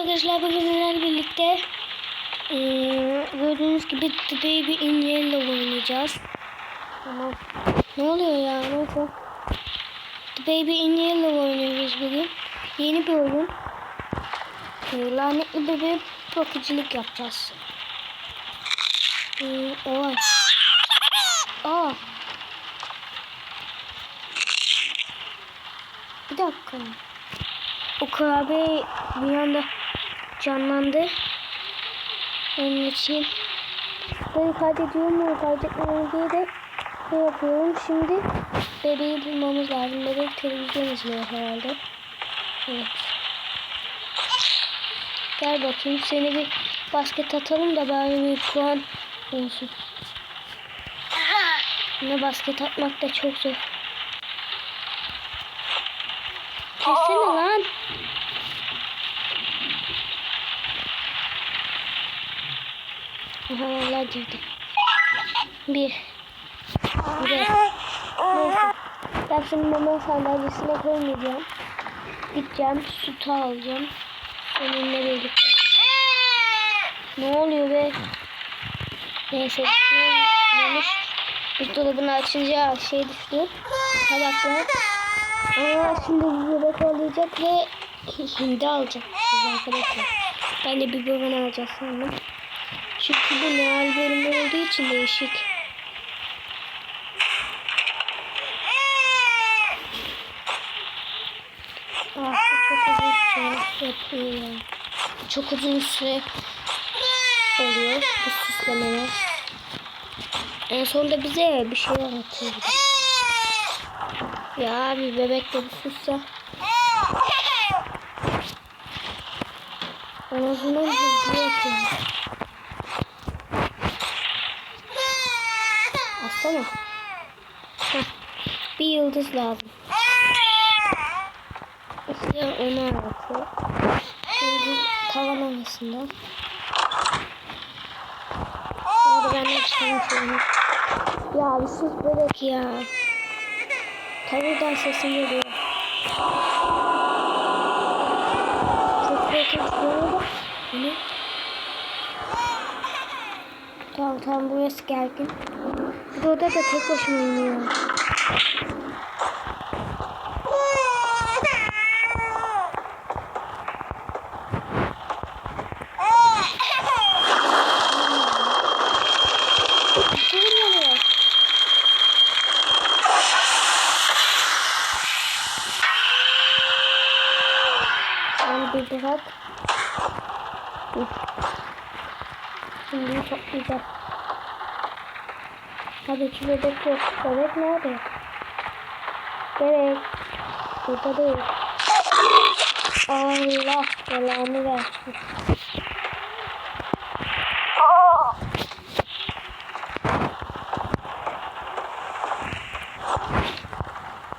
arkadaşlar bugün sizlerle birlikte eee, gördüğünüz gibi The Baby in Yellow oynayacağız. Tamam. Ne oluyor ya? Neyse. The Baby in Yellow oynuyoruz bugün. Yeni bir oyun. Eee, lanetli bebe bakıcılık yapacağız. Eee, oy. Aa. Bir dakika. O kurabiye bir anda canlandı. Onun için ben kaydediyorum mu kaydetmiyorum diye de ne yapıyorum. Şimdi bebeği bulmamız lazım. Bebek televizyon izliyor herhalde. Evet. Gel bakayım seni bir basket atalım da bari bir puan olsun. Yine basket atmak da çok zor. Kessene lan. Vallahi girdi. Bir. Bir. Neyse. Ben şimdi mama sandalyesine koymayacağım. Gideceğim sütü alacağım. Seninle birlikte. Ne oluyor be? Neyse. Ne olmuş? Buzdolabını açınca şey düştü. Tabaklar. Ama şimdi bir bebek olacak ve hindi alacak arkadaşlar. Ben de bir baban alacağız sandım. Çünkü bu Noel bölümü olduğu için değişik. Ah çok uzun süre yapıyor yani. Çok uzun süre oluyor bu süslemeler. En sonunda bize bir şey anlatıyor. Ya bir bebek de bir sussa. En azından hızlı yapıyor. Aslana. Heh, bir yıldız lazım. İşte onu anlatıyor. Şimdi tavan arasında. Hadi ben de çıkarmış olayım. Ya bir sus bebek ya. Tavırdan sesim geliyor. Çok korkunç bu arada. Ne? Tamam tamam burası gergin. Bir de orada da tek başıma? Sen bir bırak. Şimdi toplayacağım. Hadi ki bebek yok. Bebek nerede? Bebek. Burada değil. Allah belanı versin.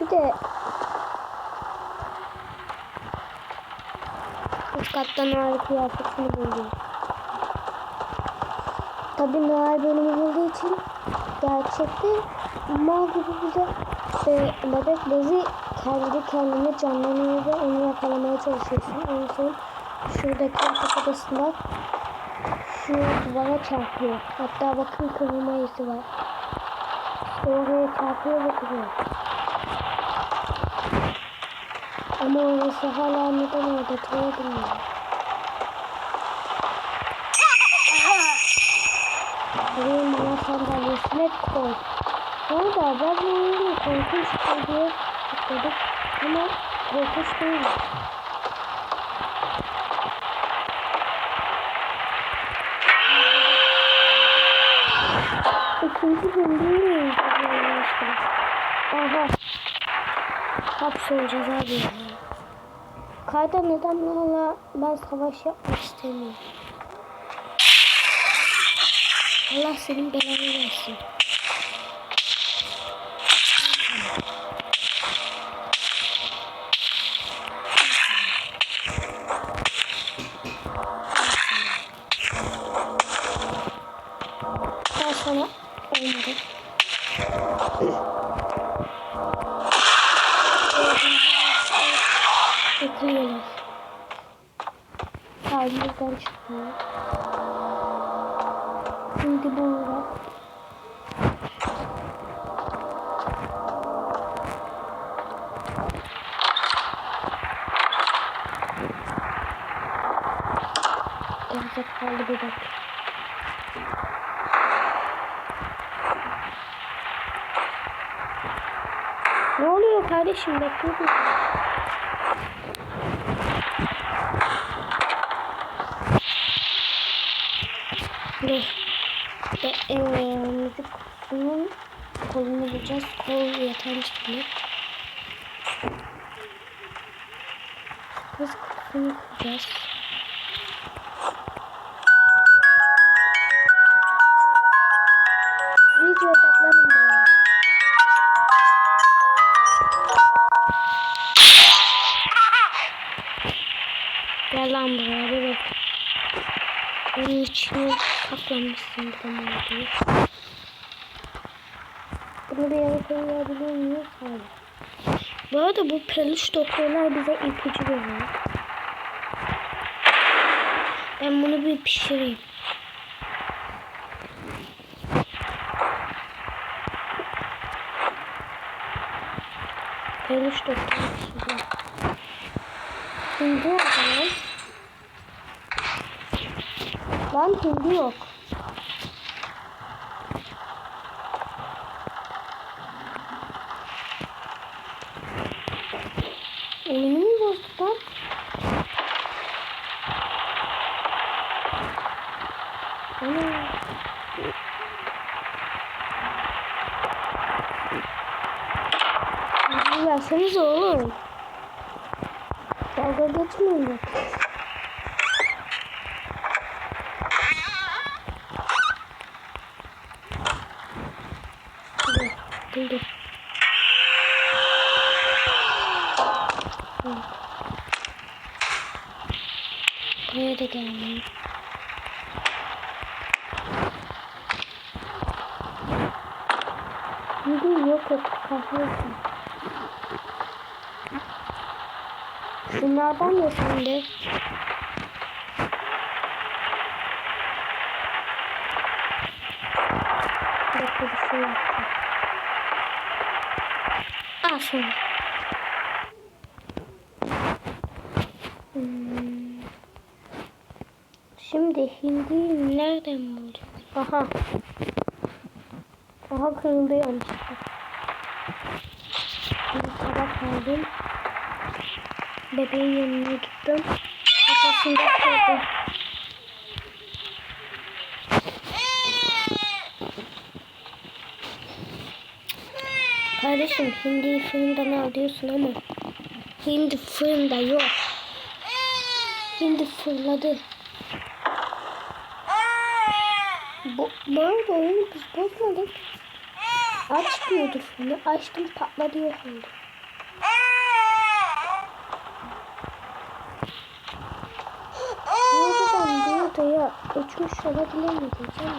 Bir de üst kattan Noel kıyafetini buldum. Tabi Noel bölümü olduğu için gerçekte mal gibi bize e, bebek bezi kendi kendine canlanıyor ve onu yakalamaya çalışıyorsun. En son şuradaki yatak odasında şu duvara çarpıyor. Hatta bakın kırılma izi var. Oraya çarpıyor ve kırıyor. Ama orası hala neden orada duruyor bilmiyorum. Sandalyesine koy. Orada bu oyunu korkunç diye istedim ama korkunç değil. İkinci bölümü mü Aha. Hapsolacağız abi. Kayda neden valla ben savaş yapmak istemiyorum. Allah senin belanı versin. Daha sonra olmadı. Bekliyorlar. kalbimizden çıkıyor. Şimdi burada. Gerizekalı bir dakika. Ne oluyor kardeşim bekliyorum. Dur. Ve eee müzik kutusunun bulacağız. Kol yatan çıkmak. Kız kutusunu kuracağız. İyice odaklanın bana. Gel lan buraya bebek. Onun içine saklanmışsın bir zaman yere koyabiliyor muyuz? Hayır. Bu arada bu peluş doktorlar bize ipucu veriyor. Ben bunu bir pişireyim. Peluş doktor pişireceğim. Hindi lan. Lan hindi yok. Oyunu mu bozduk lan? Ana. Hızlı versenize oğlum. Dalga geçmeyin bak. Dur, dur. Buraya da gelmiyor. Yürü yok et kahretsin. Şunlardan ya sen de. Bir şey yapacağım. Al şunu. Hmm. Şimdi hindi nereden bulacağız? Aha. Aha kırıldı yanlışlıkla. Şimdi aldım. Bebeğin yanına gittim. Kafasında kırdım. Kardeşim hindiyi fırından al diyorsun ama hindi fırında yok. Hindi fırladı. Bu, bu arada oyunu biz bozmadık. Açmıyordu fırını. Açtım patladı yok oldu. Buraya uçmuş olabilir mi diyeceğim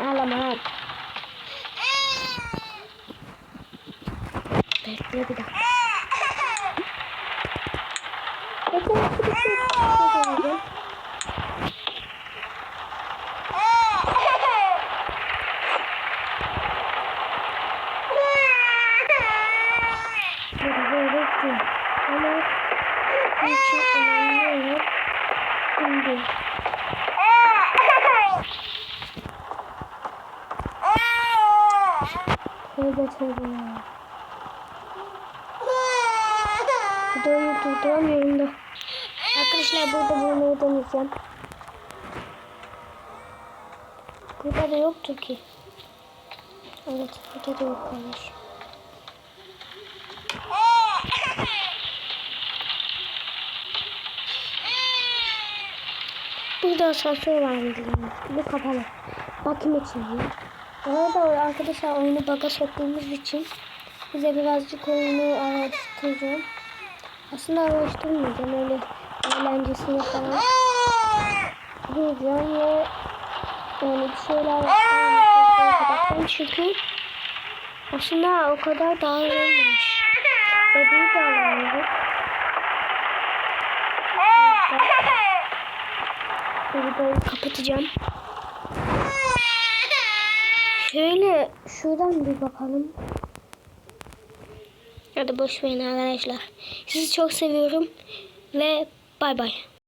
ya. Ağlama. Bekle bir dakika. Bekle bir dakika. Burada böyle değil. Ama bu için önemli olan şimdi. Tövbe tövbe ya. Videoyu durduramıyorum da. Arkadaşlar burada bunu deneyeceğim. Burada da yoktu ki. Evet burada da yok kardeşim. Burada asansör var bildiğiniz. Bu kapalı. Bakım için. Bu arada arkadaşlar oyunu baga soktuğumuz için bize birazcık oyunu araştıracağım. Aslında araştırmayacağım. Öyle eğlencesine falan gireceğim ve yani bir şeyler yapacağım. Çünkü aslında o kadar daha olmamış. Bebeği de alamıyorum. Bu videoyu kapatacağım. Şöyle şuradan bir bakalım. Hadi boş verin arkadaşlar. Sizi çok seviyorum ve bay bay.